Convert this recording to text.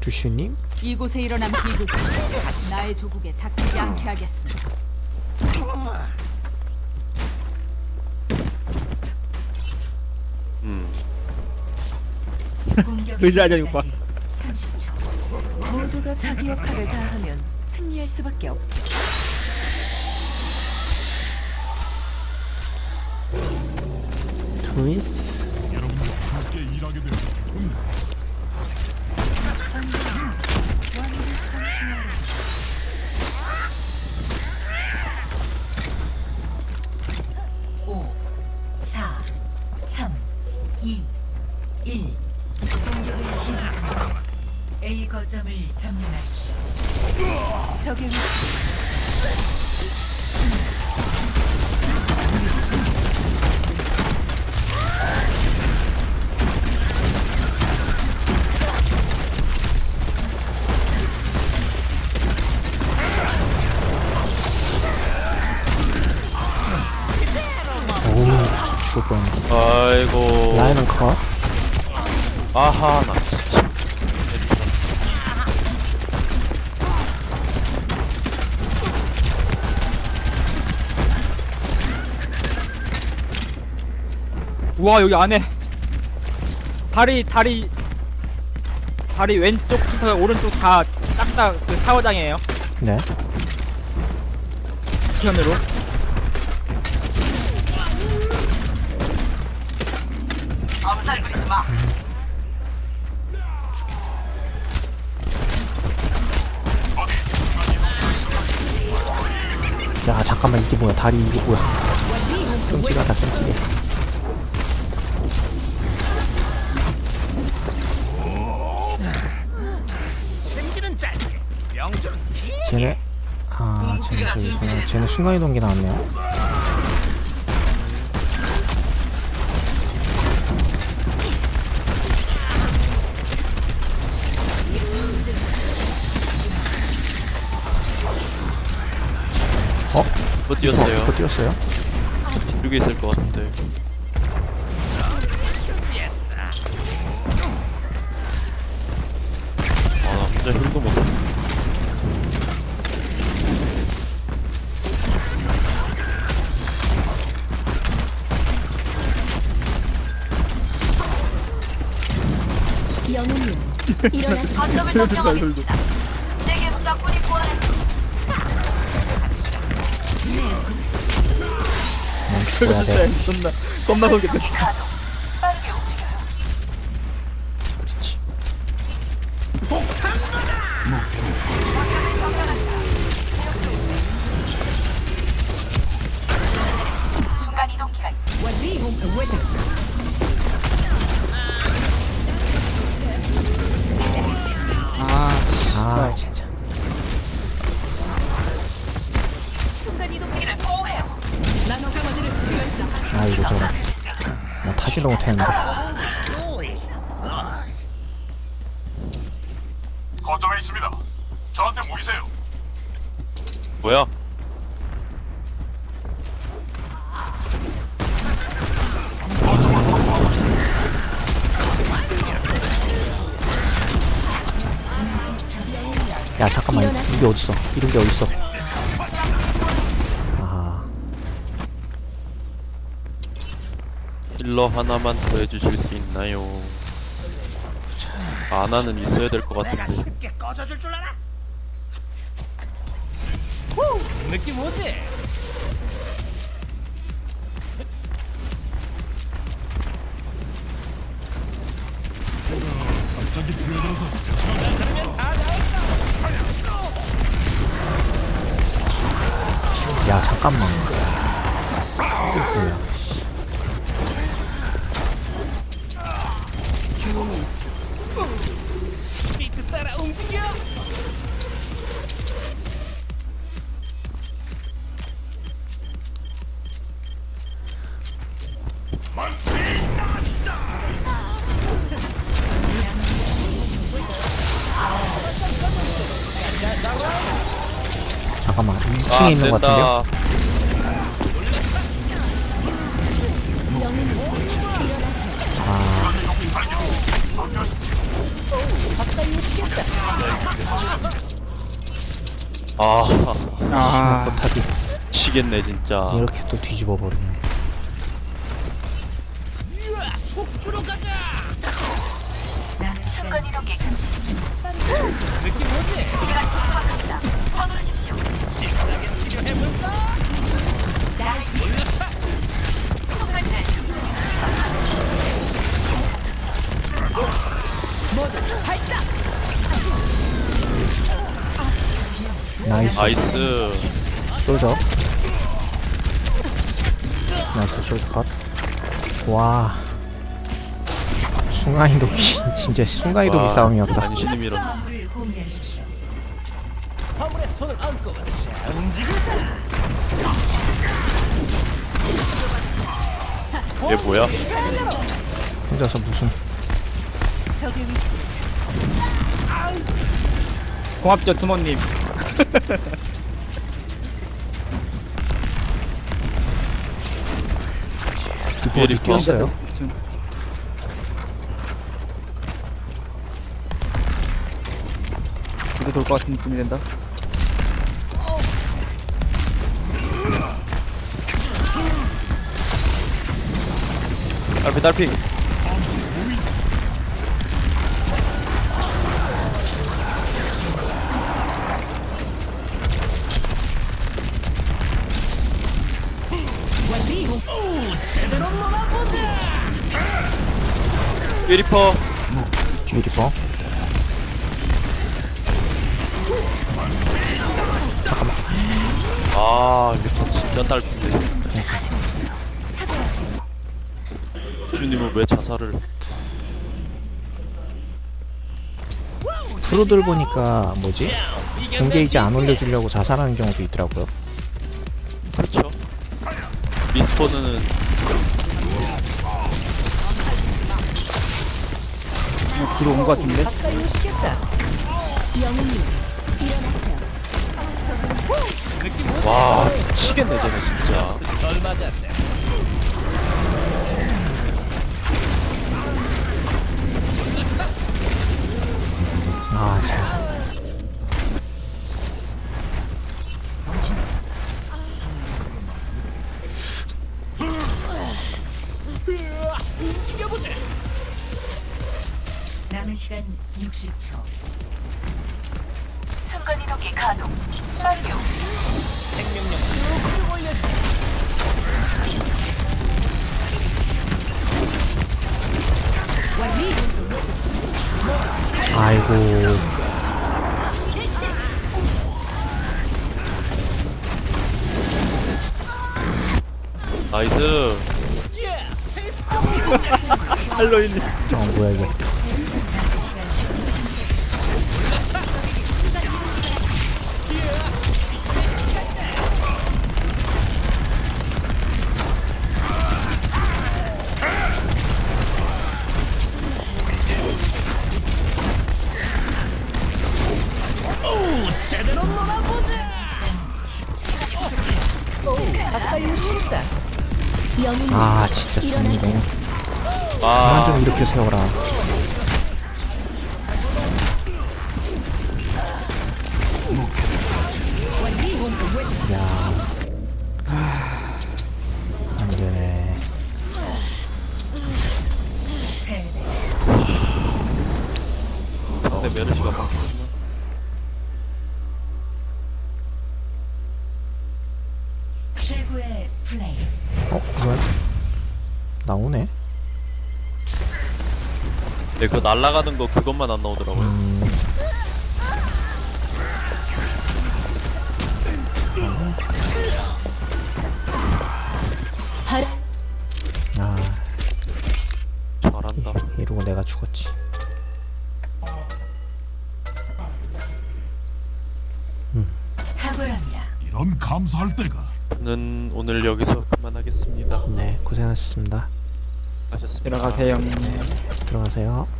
주슈님? 이곳에 일어난 비극 나의 조국에 닥치지 않게 하겠습니다. 음. 공격 의지하자, 이거 봐. 시작까지 30초. 모두가 자기 역할을 다하면 승리할 수밖에 없지. 트위스? 오, 사, 삼, 이, 일. 공격을 시작합니다. A 거점을 점령하십시오. 적의 위치 오, 죽을 뻔했네. 아이고. 라인은 컷? 아하, 나 진짜. 우와 여기 안에 다리 다리 다리 왼쪽부터 오른쪽 다 딱딱 그 샤워장이에요 네. 편으로 야, 잠깐만, 이게 뭐야. 다리, 이게 뭐야. 끔찍하다, 끔찍해. 쟤네, 아, 쟤네 저기구나. 쟤네 순간이동기 나왔네요. 어? 뭐 뛰었어요? 또 뛰었어요? 여기 있을 것 같은데. 아, 나 혼자 힐도 못. 영웅님 일어나서 거점을 점령하겠습니다. 세계 적군이 구원했습니다. 난 죽어야 돼. 겁나 겁나 속겠다 나 타지도 못했는데. 거점에 있습니다. 저한테 모이세요. 뭐야? 야, 잠깐만. 이게 어딨어? 이런 게 어딨어? 힐러 하나만 더 해주실 수 있나요? 아나는 있어야 될 것 같은데. 느낌 오지? 야, 잠깐만. 이게 뭐야. 2층에 아, 있는 것 같은데요? 된다. 아, 아, 아. 지겠네 진짜. 이렇게 또 뒤집어 버리네. 순간 이동 30초. 느낌 오지? 시간 촉박합니다. 서두르십시오. 나이스. 나이스 솔저. 나이스 솔저 컷. 와. 순간이동이 진짜 순간이동이 와, 싸움이었다. 간신히 밀어 화물을 공유하십시오. 얘 뭐야 혼자서 무슨 적의 고맙죠 투모님 어디 리퍼. 뛰었어요? 지금 이거 돌것 같은 느낌이 된다 딸피 딸피. 이 리퍼. 뒤에 리퍼. 아 리퍼 진짜 딸피인데 주님은 왜 자살을 프로들 보니까 뭐지? 공개이지 안 올려주려고 자살하는 경우도 있더라고요. 그렇죠 리스폰은 어, 뒤로 온 것 같은데 와 미치겠네 쟤네 남은 시간 60초. 순간 이동기 가동. 완료. 아이고. 나이스 할로윈 어, 뭐야, 이게. 아, 진짜 정리 너무. 아 좀 이렇게 세워라. 야. 안 되네. 근데 메르시가 막 네, 그 날아가는 거 그것만 안 나오더라고요. 음. 아, 잘한다. 이러고 내가 죽었지. 탁월합니다. 이런 감사할 때가 저는 오늘 여기서 그만하겠습니다. 네, 고생하셨습니다. 하셨습니다. 들어가세요 들어가세요.